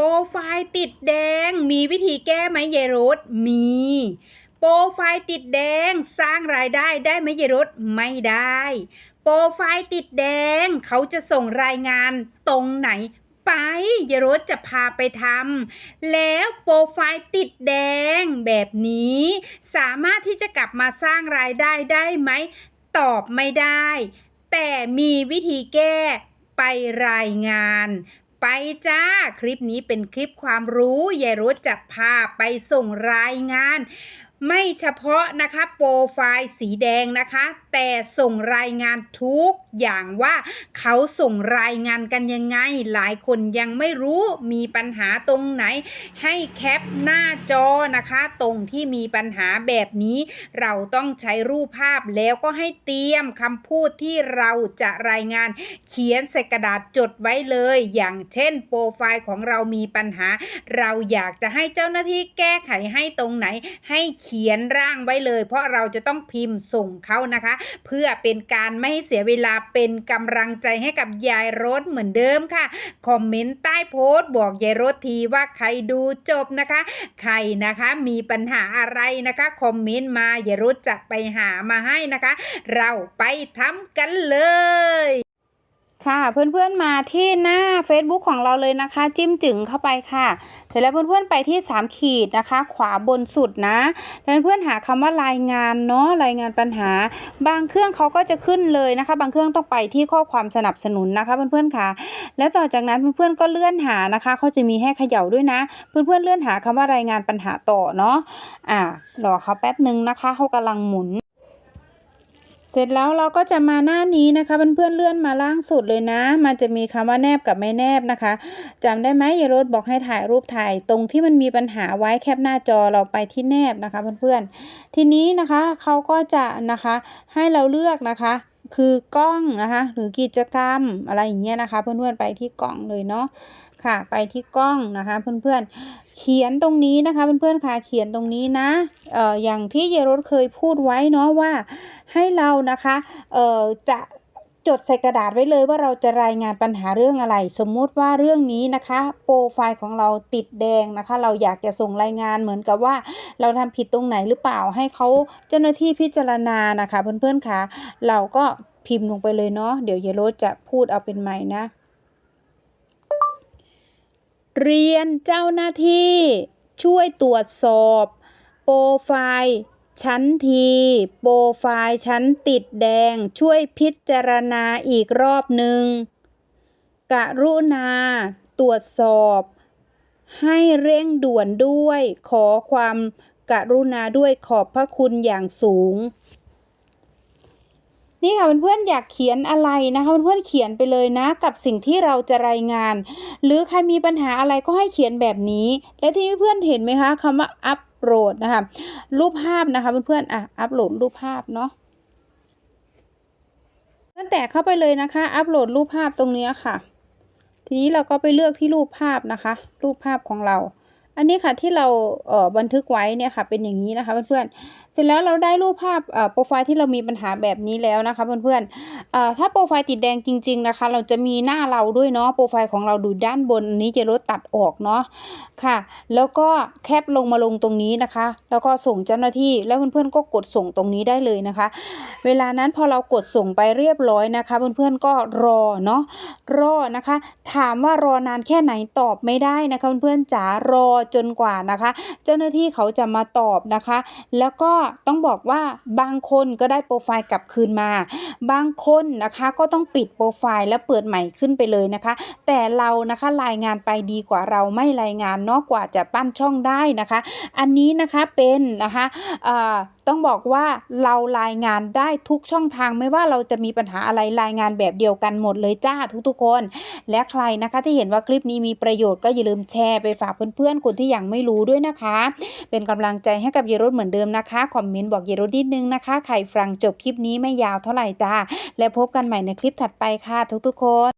รไฟล์ติดแดง มีวิธีแก้ไหมเยรุตมี โปรไฟล์ติดแดงสร้างรายได้ได้ไหมเยรุตไม่ได้ โปรไฟล์ติดแดงเขาจะส่งรายงานตรงไหนไปเยรุตจะพาไปทำแล้วโปรไฟล์ติดแดงแบบนี้ สามารถที่จะกลับมาสร้างรายได้ได้ไหม ตอบไม่ได้ แต่มีวิธีแก้ไปรายงาน ไปจ้า คลิปนี้เป็นคลิปความรู้ยายรถจะพาไปส่งรายงาน ไม่เฉพาะนะคะโปรไฟล์สีแดงนะคะ แต่ส่งรายงานทุกอย่างว่าเขาส่งรายงานกันยังไง หลายคนยังไม่รู้มีปัญหาตรงไหน ให้แคปหน้าจอนะคะ ตรงที่มีปัญหาแบบนี้ เราต้องใช้รูปภาพแล้วก็ให้เตรียมคำพูดที่เราจะรายงาน เขียนใส่กระดาษจดไว้เลย อย่างเช่น โปรไฟล์ของเรามีปัญหา เราอยากจะให้เจ้าหน้าที่แก้ไขให้ตรงไหนให้เขียนร่างไว้เลย เพราะเราจะต้องพิมพ์ส่งเขานะคะ เพื่อเป็นการไม่ให้เสียเวลาเป็นกำลังใจให้กับยายรถเหมือนเดิมค่ะ คอมเมนต์ใต้โพสต์บอกยายรถทีว่าใครดูจบนะคะ ใครนะคะมีปัญหาอะไรนะคะ คอมเมนต์มายายรถจะไปหามาให้นะคะ เราไปทำกันเลย ค่ะเพื่อนๆมาที่หน้า Facebook ของเราเลยนะคะ จิ้มจึงเข้าไปค่ะ เสร็จแล้วเพื่อนๆไปที่ 3 ขีดนะคะ ขวาบนสุดนะแล้วเพื่อนๆหาคำว่ารายงานเนาะรายงานปัญหา บางเครื่องเขาก็จะขึ้นเลยนะคะ บางเครื่องต้องไปที่ข้อความสนับสนุนนะคะเพื่อนๆค่ะ แล้วต่อจากนั้นเพื่อนๆก็เลื่อนหานะคะเขาจะมีให้เขย่าด้วยนะ เพื่อนๆเลื่อนหาคำว่ารายงานปัญหาต่อเนาะอ่ารอเขาแป๊บหนึ่งนะคะเขากำลังหมุน เสร็จแล้วเราก็จะมาหน้านี้นะคะเพื่อนๆเลื่อนมาล่างสุดเลยนะ มันจะมีคำว่าแนบกับไม่แนบนะคะจำได้ไหมยายรถบอกให้ถ่ายรูปถ่าย ตรงที่มันมีปัญหาไว้แคปหน้าจอเราไปที่แนบนะคะเพื่อนๆทีนี้นะคะเขาก็จะนะคะให้เราเลือกนะคะ คือกล้องนะคะหรือกิจกรรมอะไรอย่างเงี้ยนะคะ เพื่อนๆไปที่กล่องเลยเนาะค่ะ ไปที่กล้องนะคะ เพื่อนๆเขียนตรงนี้นะคะ เพื่อนๆค่ะเขียนตรงนี้นะเอ่ออย่างที่เยรสเคยพูดไว้เนาะว่าให้เรานะคะเอ่อจะ จดใส่กระดาษไว้เลยว่าเราจะรายงานปัญหาเรื่องอะไร สมมุติว่าเรื่องนี้นะคะ โปรไฟล์ของเราติดแดงนะคะ เราอยากจะส่งรายงานเหมือนกับว่า เราทำผิดตรงไหนหรือเปล่าให้เขาเจ้าหน้าที่พิจารณานะคะ เพื่อนๆค่ะเราก็พิมพ์ลงไปเลยเนาะเดี๋ยวเยโรจะพูดเอาเป็นใหม่นะ เรียนเจ้าหน้าที่ช่วยตรวจสอบ โปรไฟล์ ชั้นทีโปรไฟล์ชั้นติดแดงช่วยพิจารณาอีกรอบหนึ่งกรุณาตรวจสอบ ให้เร่งด่วนด้วยขอความกรุณาด้วยขอบพระคุณอย่างสูง นี่ค่ะเพื่อนๆอยากเขียนอะไรนะคะเพื่อนๆเขียนไปเลยนะ กับสิ่งที่เราจะรายงาน หรือใครมีปัญหาอะไรก็ให้เขียนแบบนี้ และที่เพื่อนๆเห็นไหมคะคำว่าอัป โหลดนะคะ รูปภาพนะคะเพื่อนๆอะอัปโหลดรูปภาพเนาะตั้งแต่เข้าไปเลยนะคะ อัปโหลดรูปภาพตรงนี้ค่ะ ทีนี้เราก็ไปเลือกที่รูปภาพนะคะ รูปภาพของเรา อันนี้ค่ะที่เราเอ่อบันทึกไว้เนี่ยค่ะเป็นอย่างนี้นะคะเพื่อนๆเสร็จแล้วเราได้รูปภาพเอ่อโปรไฟล์ที่เรามีปัญหาแบบนี้แล้วนะคะเพื่อนๆเอ่อถ้าโปรไฟล์ติดแดงจริง ๆนะคะ เราจะมีหน้าเราด้วยเนาะโปรไฟล์ของเราดูด้านบนนนี้จะลดตัดออกเนาะค่ะ แล้วก็แคปลงมาลงตรงนี้นะคะ แล้วก็ส่งเจ้าหน้าที่แล้วเพื่อนๆก็กดส่งตรงนี้ได้เลยนะคะ เวลานั้นพอเรากดส่งไปเรียบร้อยนะคะ เพื่อนๆก็รอเนาะรอนะคะ ถามว่ารอนานแค่ไหนตอบไม่ได้นะคะเพื่อนๆจ๋ารอจนกว่านะคะ เจ้าหน้าที่เขาจะมาตอบนะคะ แล้วก็ต้องบอกว่าบางคนก็ได้โปรไฟล์กลับคืนมา บางคนนะคะก็ต้องปิดโปรไฟล์แล้วเปิดใหม่ขึ้นไปเลยนะคะ แต่เรานะคะรายงานไปดีกว่าเราไม่รายงานนอกกว่าจะปั้นช่องได้นะคะ อันนี้นะคะเป็นนะคะต้องบอกว่าเรารายงานได้ทุกช่องทางไม่ว่าเราจะมีปัญหาอะไรรายงานแบบเดียวกันหมดเลยจ้าทุกๆคน และใครนะคะที่เห็นว่าคลิปนี้มีประโยชน์ก็อย่าลืมแชร์ไปฝากเพื่อนๆคนที่ยังไม่รู้ด้วยนะคะ เป็นกำลังใจให้กับเยรถเหมือนเดิมนะคะคอมเมนต์บอกเยรถนิดนึงนะคะใครฟังจบคลิปนี้ไม่ยาวเท่าไหร่จ้าและพบกันใหม่ในคลิปถัดไปค่ะทุกๆคน